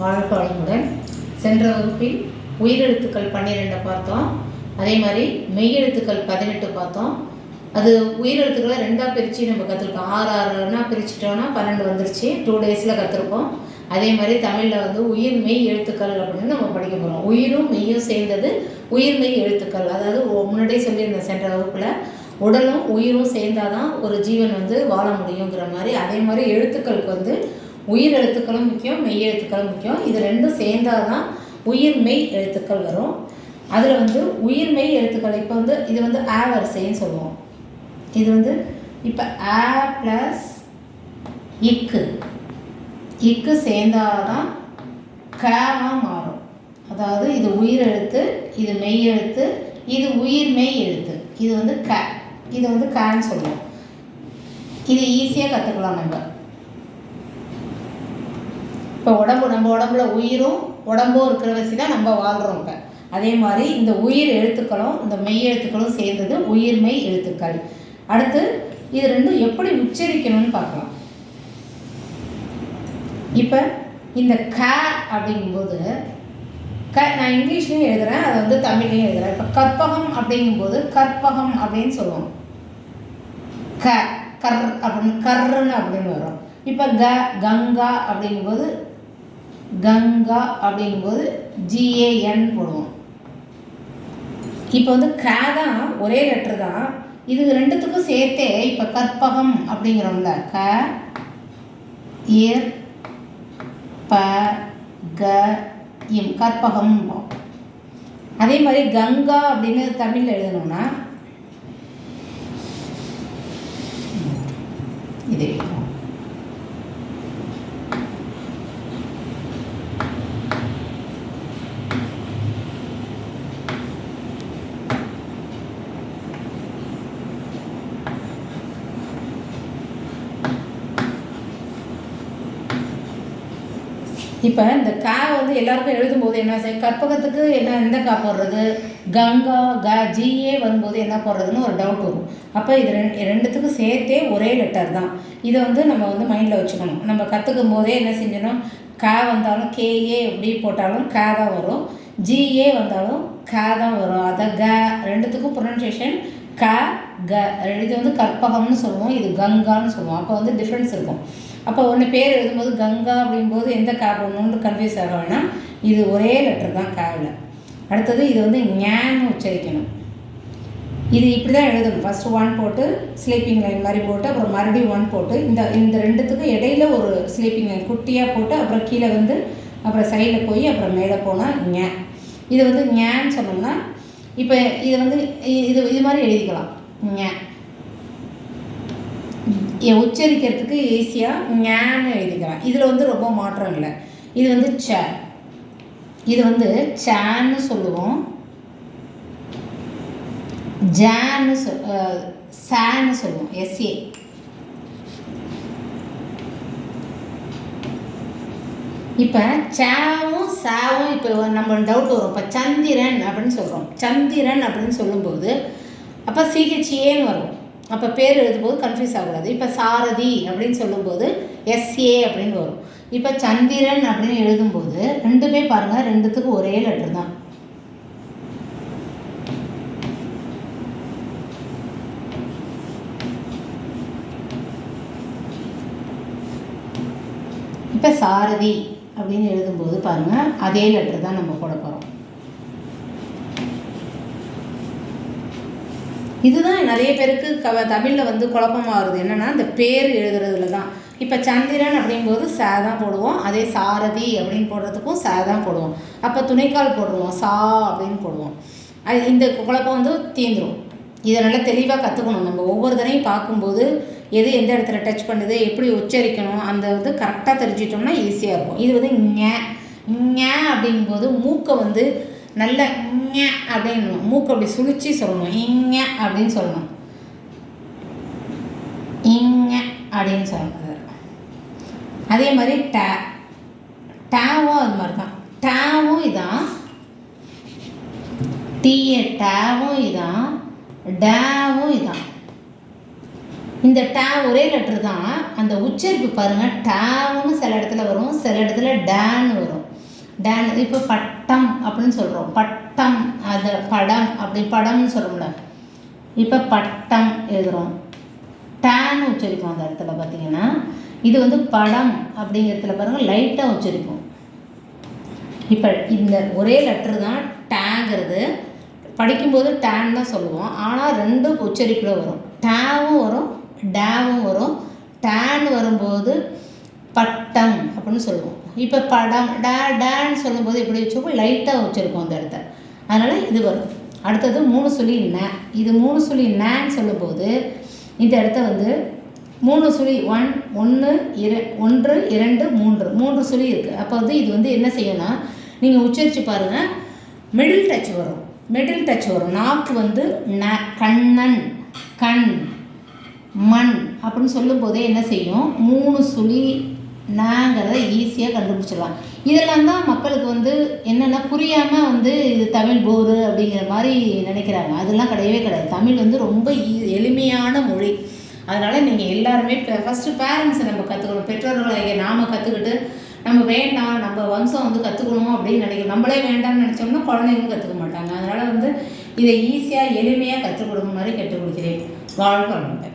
வாழ்க வளமுடன் சென்ற வகுப்பில் உயிரெழுத்துக்கள் பன்னிரெண்டை பார்த்தோம். அதே மாதிரி மெய்யெழுத்துக்கள் பதினெட்டு பார்த்தோம். அது உயிரெழுத்துக்களை ரெண்டாக பிரித்து நம்ம கற்றுருக்கோம் ஆறு ஆறுனா பிரிச்சிட்டோம்னா பன்னெண்டு வந்துருச்சு. டூ டேஸில் கற்றுருப்போம் அதே மாதிரி தமிழில் வந்து உயிர் மெய் எழுத்துக்கள் அப்படின்னு நம்ம படிக்க போகிறோம் உயிரும் மெய்யும் சேர்ந்தது உயிர் மெய் எழுத்துக்கள். அதாவது முன்னாடியே சொல்லியிருந்தேன் சென்ற வகுப்பில். உடலும் உயிரும் சேர்ந்தாதான் ஒரு ஜீவன் வந்து வாழ முடியுங்கிற மாதிரி. அதே மாதிரி எழுத்துக்களுக்கு வந்து உயிர் எழுத்துக்களும் முக்கியம் மெய் எழுத்துக்களும் முக்கியம். இது ரெண்டும் சேர்ந்தால் தான் உயிர் மெய் எழுத்துக்கள் வரும். அதில் வந்து உயிர் மெய் எழுத்துக்கள் இப்போ வந்து இது வந்து ஆ வரிசைன்னு சொல்லுவோம். இது வந்து இப்போ ஆ ப்ளஸ் இக்கு. இக்கு சேர்ந்தாதான் கவா மாறும். அதாவது இது உயிர் எழுத்து இது மெய் எழுத்து இது உயிர் மெய் எழுத்து. இது வந்து க இது வந்து கன்னு சொல்லுவோம். இது ஈஸியாக கற்றுக்கலாம் நம்ம. இப்போ உடம்பு நம்ம உடம்புல உயிரும் உடம்பும் இருக்கிற வச்சு தான் நம்ம வாழ்கிறோம் இப்போ. அதே மாதிரி இந்த உயிர் எழுத்துக்களும் இந்த மெய் எழுத்துக்களும் சேர்ந்தது உயிர் மெய் எழுத்துக்கள். அடுத்து இது ரெண்டும் எப்படி உச்சரிக்கணும்னு பார்க்கலாம். இப்போ இந்த க அப்படிங்கும்போது க நான் இங்கிலீஷ்லேயும் எழுதுகிறேன் அதை வந்து தமிழ்லையும் எழுதுகிறேன் இப்போ கற்பகம் அப்படிங்கும்போது கற்பகம் அப்படின்னு சொல்லுவோம். க கர் அப்படின்னு கர்ன்னு அப்படின்னு வரும். இப்போ க கங்கா அப்படிங்கும்போது கங்கா அப்படிங்கும்போது ஜிஏஎன் போடுவோம். இப்போ வந்து க தான் ஒரே லெட்டர் தான். இது ரெண்டுத்துக்கும் சேர்த்தே இப்போ கற்பகம் அப்படிங்கிறோம்ல. க இர் ப க இம் கற்பகம் அதே மாதிரி கங்கா அப்படின்னு தமிழில் எழுதணும்னா இதே. இப்போ இந்த கா வந்து எல்லாருக்கும் எழுதும்போது என்ன செய்யும் கற்பகத்துக்கு என்ன எந்த கா போடுறது? கங்கா க ஜிஏ வரும்போது என்ன போடுறதுன்னு ஒரு டவுட் வரும். அப்போ இது ரெண்டு ரெண்டுத்துக்கும் சேர்த்தே ஒரே லெட்டர் தான். இதை வந்து நம்ம வந்து மைண்டில் வச்சுக்கணும். நம்ம கற்றுக்கும் போதே என்ன செஞ்சிடணும்? கா வந்தாலும் கேஏ எப்படி போட்டாலும் கா தான் வரும். ஜிஏ வந்தாலும் கா தான் வரும். அதை க ரெண்டுத்துக்கும் ப்ரொனன்சியேஷன் க க இது வந்து கற்பகம்னு சொல்லுவோம் இது கங்கான்னு சொல்லுவோம். அப்போ வந்து டிஃப்ரென்ஸ் இருக்கும். அப்போ ஒன்று பேர் எழுதும்போது கங்கா அப்படிங்கும்போது எந்த கா போடணும்னு கன்ஃபியூஸ் ஆக வேணாம். இது ஒரே லெட்டர் தான் காவில் அடுத்தது இது வந்து ஞான்னு உச்சரிக்கணும். இது இப்படி தான் எழுதணும். ஃபஸ்ட்டு ஒன் போட்டு ஸ்லீப்பிங் லைன் மாதிரி போட்டு அப்புறம் மறுபடியும் ஒன் போட்டு இந்த இந்த ரெண்டுத்துக்கும் இடையில ஒரு ஸ்லீப்பிங் லைன் குட்டியாக போட்டு அப்புறம் கீழே வந்து அப்புறம் சைடில் போய் அப்புறம் மேலே போனால் ஞ. இது வந்து ஞான்னு சொன்னோம்னா இப்போ இது வந்து இது இது மாதிரி எழுதிக்கலாம். உச்சரிக்கிறதுக்கு ஈஸியாக ஞான்னு எழுதிக்கலாம். இதில் வந்து ரொம்ப மாற்றம் இல்லை. இது வந்து ச. இது வந்து சான்னு சொல்லுவோம். ஜான்னு சொல் அஹ், சான்னு சொல்லுவோம். எஸ்ஏ இப்போ சாவும் சாவும் இப்போ நம்ம டவுட் வரும். இப்போ சந்திரன் அப்படின்னு சொல்கிறோம் சந்திரன் அப்படின்னு சொல்லும்போது அப்போ சிஹெச்ஏன்னு வரும். அப்போ பேர் எழுதும்போது கன்ஃபியூஸ் ஆகக்கூடாது. இப்போ சாரதி அப்படின்னு சொல்லும்போது எஸ்ஏ அப்படின்னு வரும். இப்போ சந்திரன் அப்படின்னு எழுதும்போது ரெண்டுமே பாருங்கள் ரெண்டுத்துக்கும் ஒரே லெட்டர் தான். இப்போ சாரதி. அப்படின்னு எழுதும்போது பாருங்கள் அதே லெட்டர் தான் நம்ம போட போகிறோம் இதுதான் நிறைய பேருக்கு க தமிழில் வந்து குழப்பமாக வருது. என்னென்னா இந்த பேர் எழுதுறதுல தான். இப்போ சந்திரன் அப்படிங்கும்போது சே தான் போடுவோம். அதே சாரதி அப்படின்னு போடுறதுக்கும் சே தான் போடுவோம். அப்போ துணைக்கால் போடுவோம். சா அப்படின்னு போடுவோம். அது இந்த குழப்பம் வந்து தீந்துரும் இதை நல்லா தெளிவாக கற்றுக்கணும் நம்ம ஒவ்வொரு தடவையும் பார்க்கும்போது எது எந்த இடத்துல டச் பண்ணுது எப்படி உச்சரிக்கணும் அந்த வந்து கரெக்டாக தெரிஞ்சிட்டோம்னா ஈஸியாக இருக்கும். இது வந்து ஞ ஞ அப்படிங்கும்போது மூக்கை வந்து நல்ல ஞ அப்படின்னு மூக்கை அப்படி சுழிச்சு சொல்லணும். இங்க அப்படின்னு சொல்லணும். இங்க அப்படின்னு சொல்லணும் அதே. மாதிரி டே டேவும் அது மாதிரி தான். டேவும் இதான். டீய டேவும் இதான். டேவும் இதான். இந்த டா ஒரே லெட்ரு தான். அந்த உச்சரிப்பு பாருங்கள் டேன்னு சில இடத்துல வரும். சில இடத்துல டேன்னு வரும். டேன் இப்போ பட்டம் அப்படின்னு சொல்கிறோம் பட்டம் அது படம் அப்படி படம்னு சொல்கிறோம்ல இப்போ பட்டம் எழுதுகிறோம் டேன்னு உச்சரிப்போம் அந்த இடத்துல பார்த்தீங்கன்னா. இது வந்து படம் அப்படிங்கிறதுல பாருங்கள் லைட்டாக உச்சரிப்போம். இப்போ இந்த ஒரே லெட்ரு தான் டேங்கிறது. படிக்கும்போது டேன் தான் சொல்லுவோம். ஆனால் ரெண்டும் உச்சரிப்பில் வரும். டேவும் வரும். டேவும் வரும் டேன் வரும்போது பட்டம் அப்படின்னு சொல்லுவோம். இப்போ படம் டே டேன்னு சொல்லும்போது எப்படி வச்சுருப்போம்? லைட்டாக வச்சுருக்கோம் அந்த இடத்த. அதனால் இது வரும். அடுத்தது மூணு சுழி நே. இது மூணு சுழி நேன்னு சொல்லும்போது இந்த இடத்த வந்து மூணு சுழி ஒன் ஒன்று இர ஒன்று இரண்டு மூன்று. மூன்று சுழி இருக்குது அப்போ வந்து இது வந்து என்ன செய்யணும் நீங்கள் உச்சரித்து பாருங்கள் மிடில் டச் வரும். மிடில் டச் வரும். நாக்கு வந்து ந கண்ணன் கண். மண் அப்படின்னு சொல்லும்போதே என்ன செய்யும்? மூணு சுழி நாங்கிறத ஈஸியாக கண்டுபிடிச்சிடலாம். இதெல்லாம் தான் மக்களுக்கு வந்து என்னென்னா புரியாமல் வந்து இது தமிழ் போரு அப்படிங்கிற மாதிரி நினைக்கிறாங்க. அதெல்லாம் கிடையவே கிடையாது. தமிழ் வந்து ரொம்ப ஈ- எளிமையான மொழி. அதனால் நீங்கள் எல்லாருமே இப்போ ஃபஸ்ட்டு பேரண்ட்ஸை நம்ம கற்றுக்கணும் பெற்றோர்களை நாம் கற்றுக்கிட்டு நம்ம வேண்டாம் நம்ம வம்சம் வந்து கற்றுக்கணும் அப்படின்னு நினைக்கிறோம் நம்மளே வேண்டாம்னு நினச்சோம்னா குழந்தைங்களும் கற்றுக்க மாட்டாங்க. அதனால் வந்து இதை ஈஸியாக எளிமையாக கற்றுக் கொடுக்கும் மாதிரி கற்றுக் கொடுக்கிறேன். வாழ்க்கை